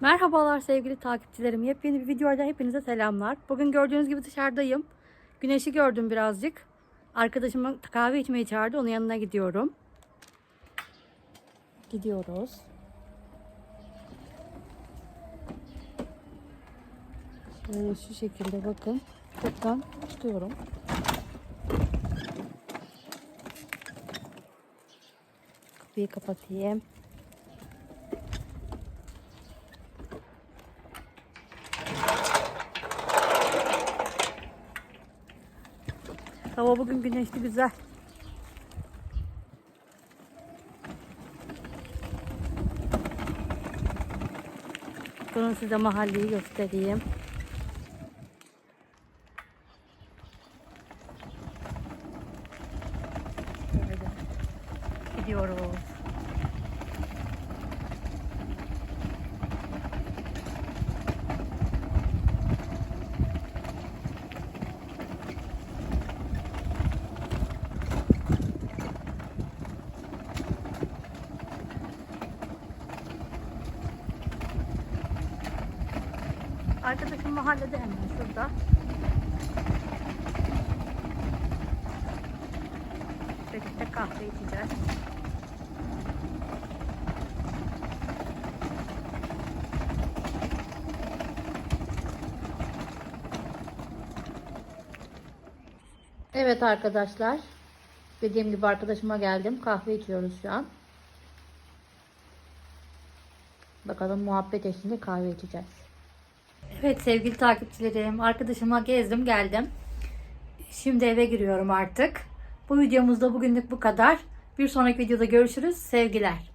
Merhabalar sevgili takipçilerim. Yepyeni bir videoyla hepinize selamlar. Bugün gördüğünüz gibi dışarıdayım. Güneşi gördüm birazcık. Arkadaşım kahve içmeyi çağırdı. Onun yanına gidiyorum. Gidiyoruz. Şöyle şu şekilde bakın. Buradan tutuyorum. Kapıyı kapatayım. Hava bugün güneşli güzel. Durun size mahalleyi göstereyim. Gidiyoruz. Arkadaşım mahallede hemen şurada. Birlikte kahve içeceğiz. Evet arkadaşlar. Dediğim gibi arkadaşıma geldim. Kahve içiyoruz şu an. Bakalım muhabbet eşliğinde kahve içeceğiz. Evet sevgili takipçilerim, arkadaşıma gezdim geldim. Şimdi eve giriyorum artık. Bu videomuzda bugünlük bu kadar. Bir sonraki videoda görüşürüz. Sevgiler.